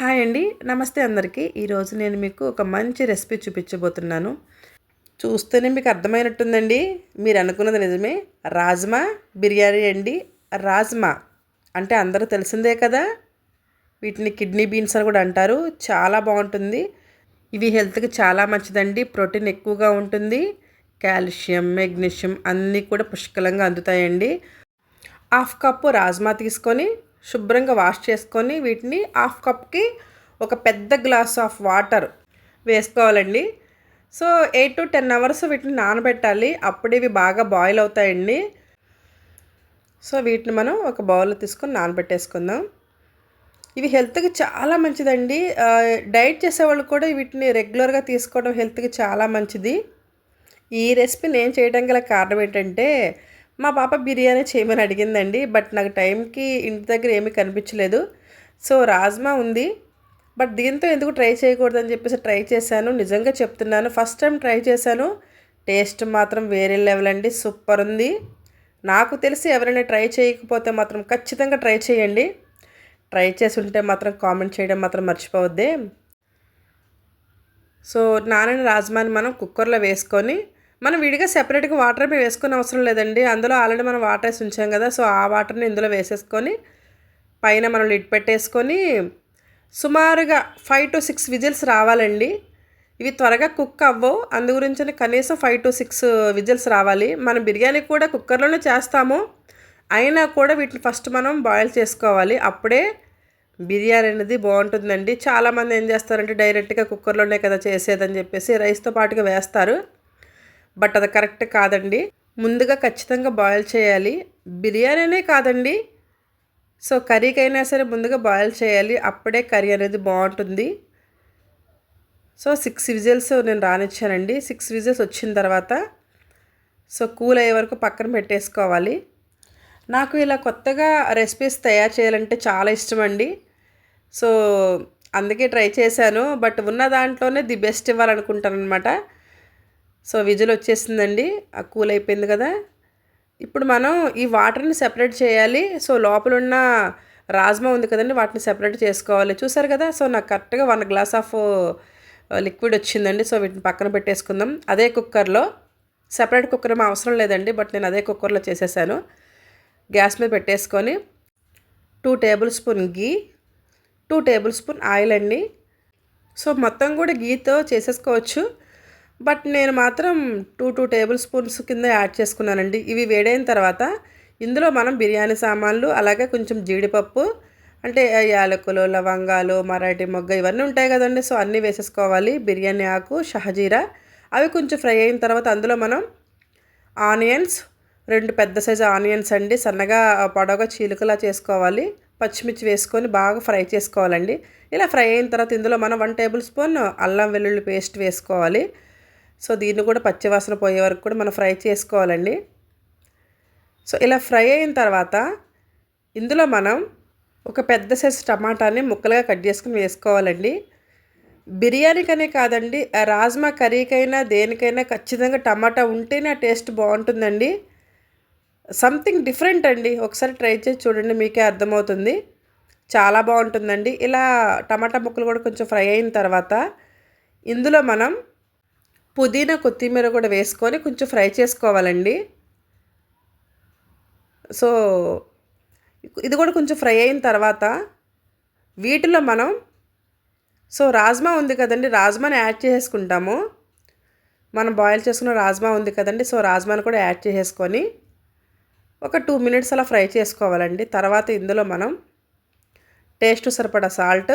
Hi అండి. నమస్తే అందరికీ. ఈరోజు నేను మీకు ఒక మంచి రెసిపీ చూపించబోతున్నాను. చూస్తేనే మీకు అర్థమైనట్టుందండి. మీరు అనుకున్నది నిజమే. రాజ్మా బిర్యానీ అండి. రాజ్మా అంటే అందరూ తెలిసిందే కదా. వీటిని కిడ్నీ బీన్స్ అని కూడా అంటారు. చాలా బాగుంటుంది. ఇవి హెల్త్కి చాలా మంచిదండి. ప్రోటీన్ ఎక్కువగా ఉంటుంది. కాల్షియం మెగ్నీషియం అన్నీ కూడా పుష్కలంగా అందుతాయండి. హాఫ్ కప్పు రాజ్మా తీసుకొని శుభ్రంగా వాష్ చేసుకొని వీటిని హాఫ్ కప్కి ఒక పెద్ద గ్లాస్ ఆఫ్ వాటర్ వేసుకోవాలండి. So eight to ten hours వీటిని నానబెట్టాలి. అప్పుడు ఇవి బాగా బాయిల్ అవుతాయండి. సో వీటిని మనం ఒక బౌల్లో తీసుకొని నానబెట్టేసుకుందాం. ఇవి హెల్త్కి చాలా మంచిదండి. డైట్ చేసేవాళ్ళు కూడా వీటిని రెగ్యులర్గా తీసుకోవడం హెల్త్కి చాలా మంచిది. ఈ రెసిపీ నేను చేయడం గల కారణం ఏంటంటే మా పాప బిర్యానీ చేయమని అడిగిందండి బట్ నాకు టైంకి ఇంటి దగ్గర ఏమీ కనిపించలేదు. సో రాజ్మా ఉంది బట్ దీంతో ఎందుకు ట్రై చేయకూడదని చెప్పేసి ట్రై చేశాను. నిజంగా చెప్తున్నాను ఫస్ట్ టైం ట్రై చేశాను. టేస్ట్ మాత్రం వేరే లెవెల్ అండి సూపర్ ఉంది. నాకు తెలిసి ఎవరైనా ట్రై చేయకపోతే మాత్రం ఖచ్చితంగా ట్రై చేయండి. ట్రై చేసి ఉంటే మాత్రం కామెంట్ చేయడం మాత్రం మర్చిపోవద్దే. సో నానని రాజ్మాని మనం కుక్కర్లో వేసుకొని మనం విడిగా సెపరేట్గా వాటర్ మేము వేసుకునే అవసరం లేదండి. అందులో ఆల్రెడీ మనం వాటర్ వేసి ఉంచాం కదా సో ఆ వాటర్ని ఇందులో వేసేసుకొని పైన మనం లిడ్ పెట్టేసుకొని సుమారుగా ఫైవ్ టు సిక్స్ విజిల్స్ రావాలండి. ఇవి త్వరగా కుక్ అవ్వవు. అందు గురించి కనీసం ఫైవ్ టు సిక్స్ విజిల్స్ రావాలి. మనం బిర్యానీ కూడా కుక్కర్లోనే చేస్తాము. అయినా కూడా వీటిని ఫస్ట్ మనం బాయిల్ చేసుకోవాలి. అప్పుడే బిర్యానీ అనేది బాగుంటుందండి. చాలామంది ఏం చేస్తారంటే డైరెక్ట్గా కుక్కర్లోనే కదా చేసేదని చెప్పేసి రైస్తో పాటుగా వేస్తారు. బట్ అది కరెక్ట్ కాదండి. ముందుగా ఖచ్చితంగా బాయిల్ చేయాలి. బిర్యానీనే కాదండి. సో కర్రీకైనా సరే ముందుగా బాయిల్ చేయాలి. అప్పుడే కర్రీ అనేది బాగుంటుంది. సో సిక్స్ విజిల్స్ నేను రానిచ్చానండి. సిక్స్ విజిల్స్ వచ్చిన తర్వాత సో కూల్ అయ్యే వరకు పక్కన పెట్టేసుకోవాలి. నాకు ఇలా కొత్తగా రెసిపీస్ తయారు చేయాలంటే చాలా ఇష్టం అండి సో అందుకే ట్రై చేశాను. బట్ ఉన్న దాంట్లోనే ది బెస్ట్ ఇవ్వాలనుకుంటాను అనమాట సో విజిల్ వచ్చేసిందండి. ఆ కూల్ అయిపోయింది కదా. ఇప్పుడు మనం ఈ వాటర్ని సెపరేట్ చేయాలి. సో లోపల ఉన్న రాజ్మా ఉంది కదండి వాటిని సెపరేట్ చేసుకోవాలి. చూసారు కదా సో నాకు కరెక్ట్గా వన్ గ్లాస్ ఆఫ్ లిక్విడ్ వచ్చిందండి. సో వీటిని పక్కన పెట్టేసుకుందాం. అదే కుక్కర్లో. సెపరేట్ కుక్కర్ ఏమో అవసరం లేదండి బట్ నేను అదే కుక్కర్లో చేసేసాను. గ్యాస్ మీద పెట్టేసుకొని two tablespoon ghee two tablespoon oil అండి. సో మొత్తం కూడా గీతో చేసేసుకోవచ్చు. బట్ నేను మాత్రం టూ టూ టేబుల్ స్పూన్స్ కింద యాడ్ చేసుకున్నానండి. ఇవి వేడైన తర్వాత ఇందులో మనం బిర్యానీ సామాన్లు అలాగే కొంచెం జీడిపప్పు అంటే యాలకులు లవంగాలు మరాఠీ మొగ్గ ఇవన్నీ ఉంటాయి కదండి. సో అన్నీ వేసేసుకోవాలి. బిర్యానీ ఆకు షహజీరా అవి కొంచెం ఫ్రై అయిన తర్వాత అందులో మనం ఆనియన్స్ రెండు పెద్ద సైజు ఆనియన్స్ అండి. సన్నగా పొడవుగా చీలుకలా చేసుకోవాలి. పచ్చిమిర్చి వేసుకొని బాగా ఫ్రై చేసుకోవాలండి. ఇలా ఫ్రై అయిన తర్వాత ఇందులో మనం వన్ టేబుల్ స్పూన్ అల్లం వెల్లుల్లి పేస్ట్ వేసుకోవాలి. సో దీన్ని కూడా పచ్చివాసన పోయే వరకు కూడా మనం ఫ్రై చేసుకోవాలండి. సో ఇలా ఫ్రై అయిన తర్వాత ఇందులో మనం ఒక పెద్ద సైజు టమాటాని ముక్కలుగా కట్ చేసుకుని వేసుకోవాలండి. బిర్యానీకనే కాదండి రాజ్మా కర్రీకైనా దేనికైనా ఖచ్చితంగా టమాటా ఉంటేనే ఆ టేస్ట్ బాగుంటుందండి. సంథింగ్ డిఫరెంట్ అండి ఒకసారి ట్రై చేసి చూడండి మీకే అర్థమవుతుంది. చాలా బాగుంటుందండి. ఇలా టమాటా ముక్కలు కూడా కొంచెం ఫ్రై అయిన తర్వాత ఇందులో మనం పుదీనా కొత్తిమీర కూడా వేసుకొని కొంచెం ఫ్రై చేసుకోవాలండి. సో ఇది కూడా కొంచెం ఫ్రై అయిన తర్వాత వీటిలో మనం సో రాజ్మా ఉంది కదండి రాజ్మాని యాడ్ చేసుకుంటాము. మనం బాయిల్ చేసుకున్న రాజ్మా ఉంది కదండి సో రాజ్మాని కూడా యాడ్ చేసేసుకొని ఒక టూ మినిట్స్ అలా ఫ్రై చేసుకోవాలండి. తర్వాత ఇందులో మనం టేస్ట్ సరిపడా సాల్ట్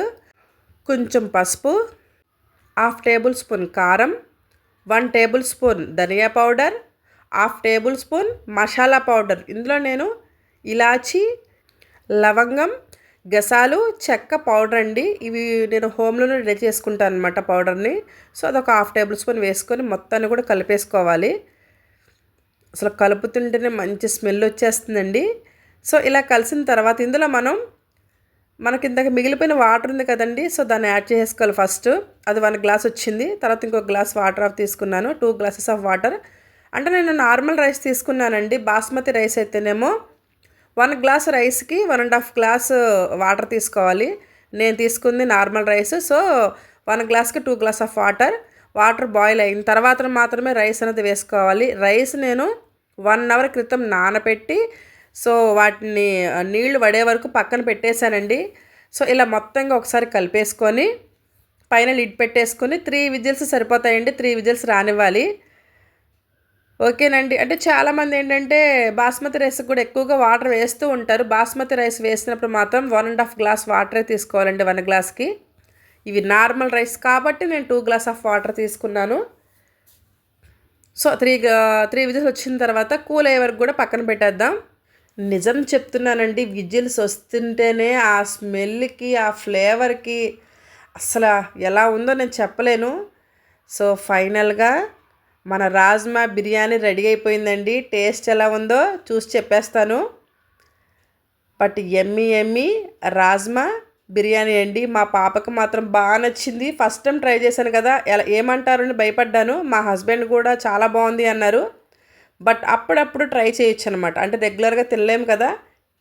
కొంచెం పసుపు హాఫ్ టేబుల్ స్పూన్ కారం వన్ టేబుల్ స్పూన్ ధనియా powder half tablespoon masala powder. ఇందులో నేను ఇలాచి లవంగం గసాలు చెక్క పౌడర్ అండి. ఇవి నేను హోమ్లోనే రెడీ చేసుకుంటాను అనమాట పౌడర్ని. సో అదొక హాఫ్ టేబుల్ స్పూన్ వేసుకొని మొత్తాన్ని కూడా కలిపేసుకోవాలి. అసలు కలుపుతుంటేనే మంచి స్మెల్ వచ్చేస్తుందండి. సో ఇలా కలిసిన తర్వాత ఇందులో మనం మనకి ఇందాక మిగిలిపోయిన వాటర్ ఉంది కదండి సో దాన్ని యాడ్ చేసుకోవాలి ఫస్ట్. అది వన్ గ్లాస్ వచ్చింది తర్వాత ఇంకో గ్లాస్ వాటర్ ఆఫ్ తీసుకున్నాను టూ గ్లాసెస్ ఆఫ్ వాటర్. అంటే నేను నార్మల్ రైస్ తీసుకున్నానండి బాస్మతి రైస్ అయితేనేమో వన్ గ్లాస్ రైస్కి one and half glass water తీసుకోవాలి. నేను తీసుకుంది నార్మల్ రైస్ సో వన్ గ్లాస్కి two glass of water. Water boil అయిన తర్వాత మాత్రమే రైస్ అనేది వేసుకోవాలి. రైస్ నేను వన్ అవర్ క్రితం నానబెట్టి సో వాటిని నీళ్ళు పడే వరకు పక్కన పెట్టేశానండి. సో ఇలా మొత్తంగా ఒకసారి కలిపేసుకొని పైన లిడ్ పెట్టేసుకొని త్రీ విజిల్స్ సరిపోతాయండి. త్రీ విజిల్స్ రానివ్వాలి. ఓకేనండి. అంటే చాలామంది ఏంటంటే బాస్మతి రైస్ కూడా ఎక్కువగా వాటర్ వేస్తూ ఉంటారు. బాస్మతి రైస్ వేసినప్పుడు మాత్రం వన్ అండ్ హాఫ్ గ్లాస్ వాటరే తీసుకోవాలండి వన్ గ్లాస్కి. ఇవి నార్మల్ రైస్ కాబట్టి నేను టూ గ్లాస్ ఆఫ్ వాటర్ తీసుకున్నాను. సో త్రీ త్రీ విజిల్స్ వచ్చిన తర్వాత కూల్ అయ్యే వరకు కూడా పక్కన పెట్టేద్దాం. నిజం చెప్తున్నానండి. విజిల్స్ వస్తుంటేనే ఆ స్మెల్కి ఆ ఫ్లేవర్కి అసలు ఎలా ఉందో నేను చెప్పలేను. సో ఫైనల్గా మన రాజ్మా బిర్యానీ రెడీ అయిపోయిందండి. టేస్ట్ ఎలా ఉందో చూసి చెప్పేస్తాను. But yummy yummy rajma biryani అండి. మా పాపకు మాత్రం బాగా నచ్చింది. ఫస్ట్ టైం ట్రై చేశాను కదా. ఎలా ఏమంటారు అని భయపడ్డాను. మా హస్బెండ్ కూడా చాలా బాగుంది అన్నారు. బట్ అప్పుడప్పుడు ట్రై చేయొచ్చు అనమాట అంటే రెగ్యులర్గా తినలేము కదా.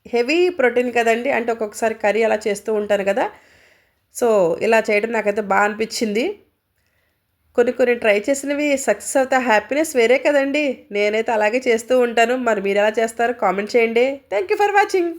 హెవీ ప్రోటీన్ కదండి. అంటే ఒక్కొక్కసారి కర్రీ అలా చేస్తూ ఉంటాను కదా. సో ఇలా చేయడం నాకైతే బాగా అనిపించింది. కొన్ని కొన్ని ట్రై చేసినవి సక్సెస్ అవుతా హ్యాపీనెస్ వేరే కదండి. నేనైతే అలాగే చేస్తూ ఉంటాను. మరి మీరు ఎలా చేస్తారో కామెంట్ చేయండి. Thank you for watching.